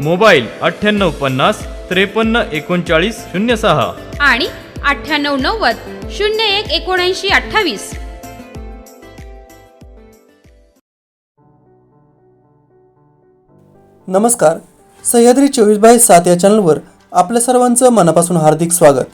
Mobile अठ्ठ्याण्णव पन्नास त्रेपन्न एकोणचाळीस शून्य सहा. आणि अठ्ठ्याण्णव नव्वद शून्य एक एकोणऐंशी अठ्ठावीस. नमस्कार. सह्याद्री चोवीस बाय सात या चॅनलवर आपल्या सर्वांचं मनापासून हार्दिक स्वागत.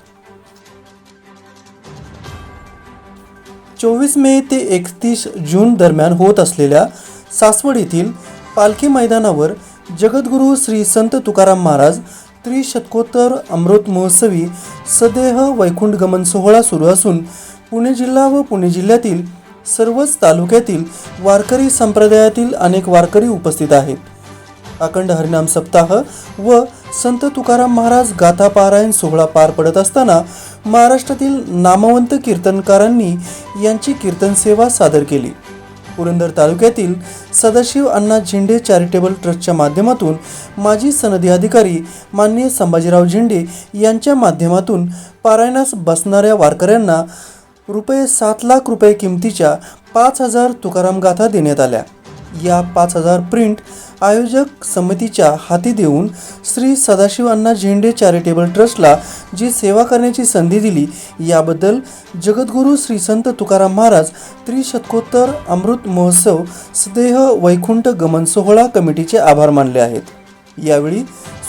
चोवीस मे ते एकतीस जून दरम्यान होत असलेल्या सासवड येथील पालखी मैदानावर जगद्गुरू श्री संत तुकाराम महाराज त्रिशतकोत्तर अमृत महोत्सवी सदेह वैकुंठ गमन सोहळा सुरू असून पुणे जिल्हा व पुणे जिल्ह्यातील सर्वच तालुक्यातील वारकरी संप्रदायातील अनेक वारकरी उपस्थित आहेत. अखंड हरिनाम सप्ताह व संत तुकाराम महाराज गाथा पारायण सोहळा पार पडत असताना महाराष्ट्रातील नामवंत कीर्तनकारांनी यांची कीर्तन सेवा सादर केली. पुरंदर तालुक्यातील सदाशिव अण्णा झेंडे चॅरिटेबल ट्रस्टच्या माध्यमातून माजी सनदी अधिकारी माननीय संभाजीराव झेंडे यांच्या माध्यमातून पारायणास बसणाऱ्या वारकऱ्यांना रुपये सात लाख रुपये किमतीच्या पाच हजार तुकाराम गाथा देण्यात आल्या. या पाच हजार प्रिंट आयोजक समितीच्या हाती देऊन श्री सदाशिवांना झेंडे चॅरिटेबल ट्रस्टला जी सेवा करण्याची संधी दिली याबद्दल जगद्गुरू श्री संत तुकाराम महाराज त्रिशतकोत्तर अमृत महोत्सव सदेह वैकुंठ गमन सोहळा कमिटीचे आभार मानले आहेत. यावेळी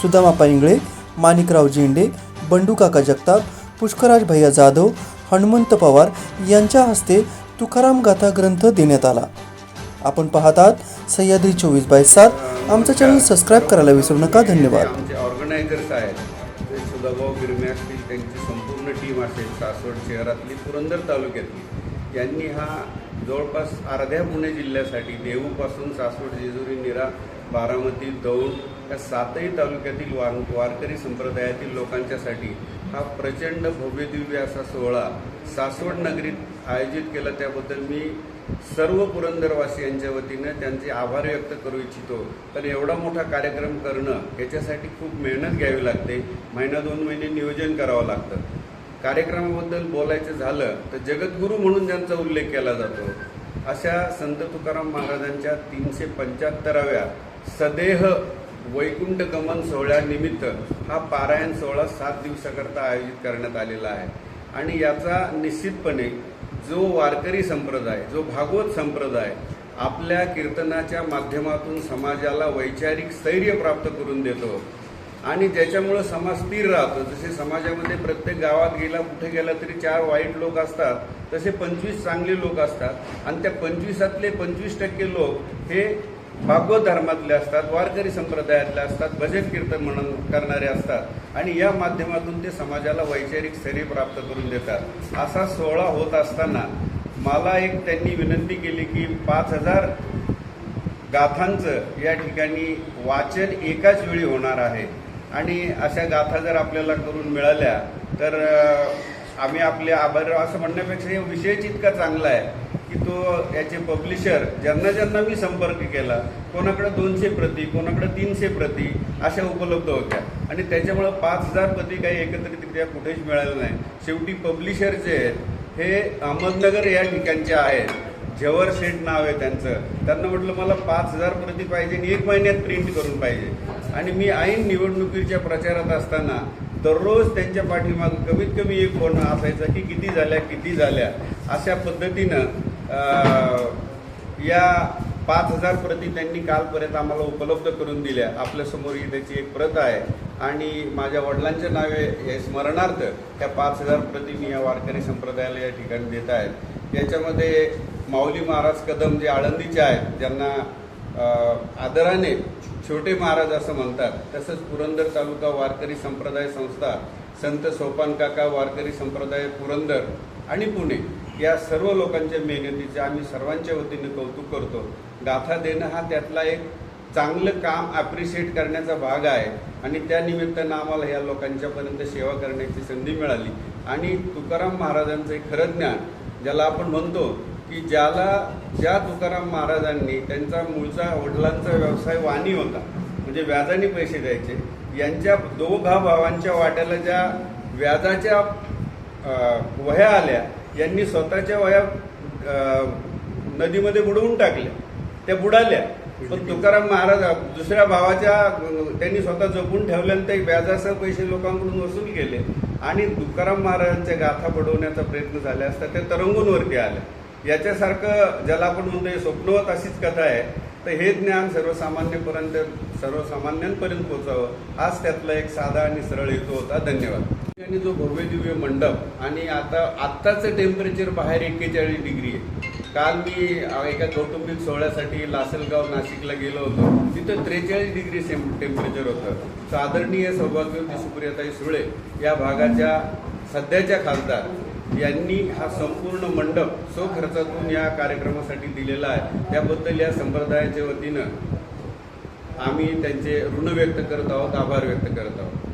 सुदामापा इंगळे माणिकराव झेंडे बंडू काका जगताप पुष्कराज भैया जाधव हनुमंत पवार यांच्या हस्ते तुकाराम गाथा ग्रंथ देण्यात आला. आपण पाहत आहात सह्याद्री चोवीस बाय सात. आमचं चॅनल सबस्क्राईब करायला विसरू नका. धन्यवाद. आमचे ऑर्गनायझर्स आहेत ते सुधाभाऊ गिरमे असतील त्यांची संपूर्ण टीम असेल सासवड शहरातली पुरंदर तालुक्यातली. यांनी हा जवळपास अर्ध्या पुणे जिल्ह्यासाठी देहूपासून सासवड जेजुरी निरा बारामती दौंड या सातही तालुक्यातील वार वारकरी संप्रदायातील लोकांच्यासाठी हा प्रचंड भव्यदिव्य असा सोहळा सासवड नगरीत आयोजित केला. त्याबद्दल मी सर्व पुरंदरवासियांच्या वतीनं त्यांचे आभार व्यक्त करू इच्छितो. तर एवढा मोठा कार्यक्रम करणं याच्यासाठी खूप मेहनत घ्यावी लागते. महिना दोन महिने नियोजन करावं लागतं. कार्यक्रमाबद्दल बोलायचं झालं तर जगद्गुरू म्हणून ज्यांचा उल्लेख केला जातो. अशा संत तुकाराम महाराजांच्या तीनशे पंच्याहत्तराव्या सदेह वैकुंठ गमन सोहळ्यानिमित्त हा पारायण सोहळा सात दिवसाकरता आयोजित करण्यात आलेला आहे. आणि याचा निश्चितपणे जो वारकरी संप्रदाय जो भागवत संप्रदाय आपल्या कीर्तनाच्या माध्यमातून समाजाला वैचारिक स्थैर्य प्राप्त करून देतो आणि ज्याच्यामुळं समाज स्थिर राहतो. जसे समाजामध्ये प्रत्येक गावात गेला कुठे गेला तरी चार वाईट लोक असतात तसे पंचवीस चांगले लोक असतात आणि त्या पंचवीसातले पंचवीस टक्के लोक हे भागवत धर्मातले असतात वारकरी संप्रदायातले असतात भजन कीर्तन म्हणून करणारे असतात. आणि या माध्यमातून ते समाजाला वैचारिक स्थैर्य प्राप्त करून देतात. असा सोहळा होत असताना मला एक त्यांनी विनंती केली की पाच हजार गाथांचं या ठिकाणी वाचन एकाच वेळी होणार आहे. आणि अशा गाथा जर आपल्याला करून मिळाल्या तर आम्ही आपले आभार. असं म्हणण्यापेक्षा हे विषय इतका चांगला आहे. की तो याचे पब्लिशर ज्यांना ज्यांना मी संपर्क केला कोणाकडे दोनशे प्रती कोणाकडे तीनशे प्रती अशा उपलब्ध होत्या. आणि त्याच्यामुळं पाच हजार प्रती काही एकत्रितरित्या कुठेच मिळालं नाही. शेवटी पब्लिशर जे आहेत हे अहमदनगर या ठिकाणचे आहेत. जवर शेठ नाव आहे त्यांचं. त्यांना म्हटलं मला पाच हजार प्रती पाहिजे आणि एक महिन्यात प्रिंट करून पाहिजे. आणि मी ऐन निवडणुकीच्या प्रचारात असताना दररोज त्यांच्या पाठीमागं कमीत कमी एक फोन असायचा की किती झाल्या किती झाल्या अशा पद्धतीनं या पाच हजार प्रती त्यांनी कालपर्यंत आम्हाला उपलब्ध करून दिल्या. आपल्यासमोर ही त्याची एक प्रत आहे. आणि माझ्या वडिलांच्या नावे हे स्मरणार्थ त्या पाच हजार प्रती मी या वारकरी संप्रदायाला या ठिकाणी देत आहेत याच्यामध्ये माऊली महाराज कदम जे आळंदीचे आहेत ज्यांना आदराने छोटे महाराज असं म्हणतात. तसंच पुरंदर तालुका वारकरी संप्रदाय संस्था संत सोपान काका वारकरी संप्रदाय पुरंदर आणि पुणे. या सर्व लोकांच्या मेहनतीचे आम्ही सर्वांच्या वतीने कौतुक करतो. गाथा देणं हा त्यातला एक चांगलं काम ॲप्रिशिएट करण्याचा भाग आहे आणि त्या निमित्तानं आम्हाला या लोकांच्यापर्यंत सेवा करण्याची संधी मिळाली. आणि तुकाराम महाराजांचं एक खरं ज्ञान ज्याला आपण म्हणतो की ज्याला ज्या तुकाराम महाराजांनी त्यांचा मूळचा वडिलांचा व्यवसाय वाणी होता म्हणजे व्याजाने पैसे द्यायचे यांच्या दोघा भावांच्या वाट्याला ज्या व्याजाच्या वह्या आल्या यांनी स्वतःच्या वह्या अ, नदीमध्ये बुडवून टाकल्या. त्या बुडाल्या. पण तुकाराम महाराज दुसऱ्या भावाच्या त्यांनी स्वतः जपून ठेवल्यानंतर ते व्याजासह पैसे लोकांकडून वसूल केले. आणि तुकाराम महाराजांच्या गाथा बुडवण्याचा प्रयत्न झाला असता ते तरंगूनवरती आल्या. याच्यासारखं ज्याला आपण म्हणतो स्वप्नवत अशीच कथा आहे. तर हे ज्ञान सर्वसामान्यपर्यंत सर्वसामान्यांपर्यंत पोहोचावं. हाच त्यातला एक साधा आणि सरळ हेतू होता. धन्यवाद. आणि जो भव्य दिव्य मंडप आणि आता आत्ताचं टेम्परेचर बाहेर एक्केचाळीस डिग्री आहे. काल मी एका कौटुंबिक सोहळ्यासाठी लासलगाव नाशिकला गेलो होतो. तिथं त्रेचाळीस डिग्री सेम टेम्परेचर होतं. आदरणीय सौभाग्यवती सुप्रियाताई सुळे या भागाच्या सध्याच्या खासदार यांनी हा संपूर्ण मंडप स्वखर्चातून या कार्यक्रमासाठी दिलेला आहे. त्याबद्दल या संप्रदायाच्या वतीनं आम्ही त्यांचे ऋण व्यक्त करत आहोत आभार व्यक्त करत आहोत.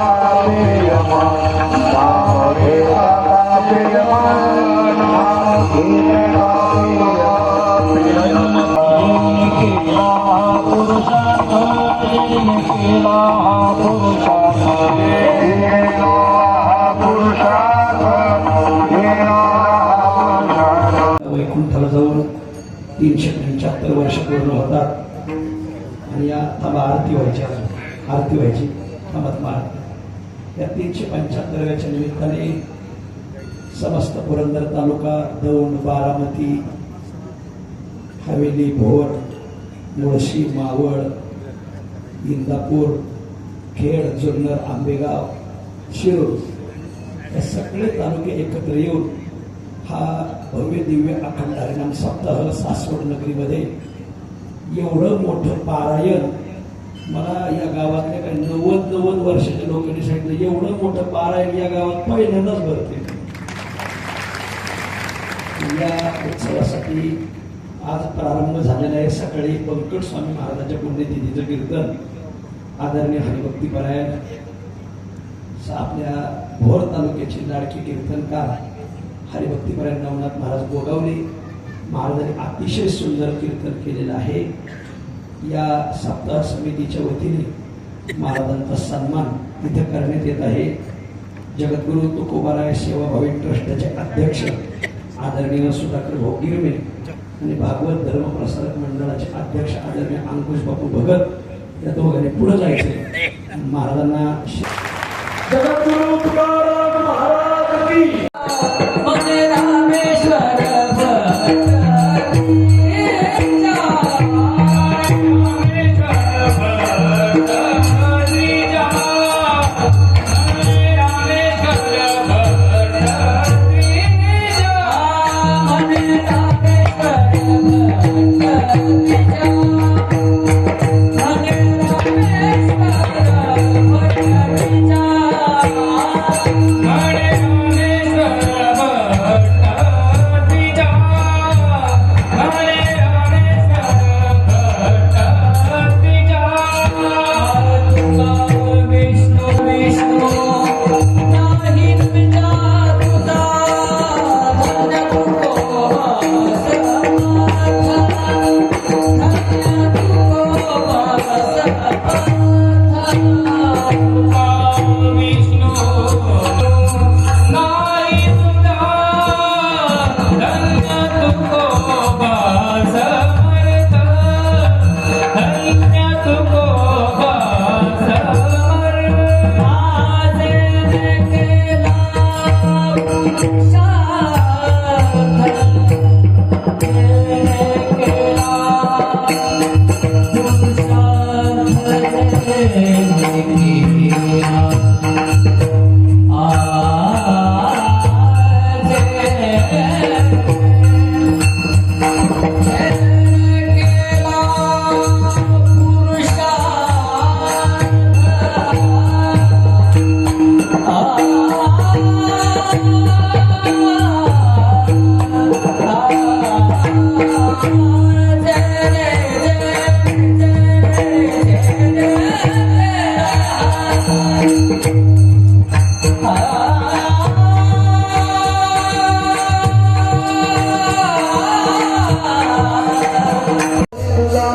पूर्ण होतात. आणि या थांबा आरती व्हायची अजून. आरती व्हायची. थांबत मार या तीनशे पंच्याहत्तरव्याच्या निमित्ताने समस्त पुरंदर तालुका दौंड बारामती हवेली भोर मुळशी मावळ इंदापूर खेड जुन्नर आंबेगाव शिरूर हे सगळे तालुके एकत्र येऊन हा भव्य दिव्य अखंड हरिणाम सप्ताह सासवड नगरीमध्ये एवढं मोठं पारायण. मला या गावातल्या काही नव्वद नव्वद वर्षाच्या लोकांनी सांगितलं एवढं मोठं पारायण या गावात पहिल्यांदाच भरते या उत्सवासाठी आज प्रारंभ झालेला आहे सकाळी पंकट स्वामी महाराजांच्या पुण्यतिथीचं कीर्तन. आदरणीय हरिभक्तीपरायण आपल्या भोर तालुक्याची लाडकी कीर्तनकार हरिभक्तीपरायण नवनाथ महाराज गोगावले. महाराजांनी अतिशय सुंदर कीर्तन केलेलं आहे. या सप्ताह समितीच्या वतीने महाराजांचा सन्मान इथं करण्यात येत आहे. जगद्गुरु तुकोबाराय सेवाभावी ट्रस्टचे अध्यक्ष आदरणीय सुधाकर भोगिरमे आणि भागवत धर्मप्रसारक मंडळाचे अध्यक्ष आदरणीय अंकुश बापू भगत या दोघांनी पुढे जायचं. महाराजांना जगद्गुरु तुकाराम महाराज 伤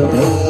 श्री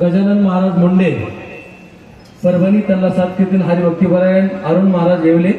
गजानन महाराज मुंडे. परभणी त्यांना साथ कीर्तन हरिभक्तीपरायण अरुण महाराज येवले.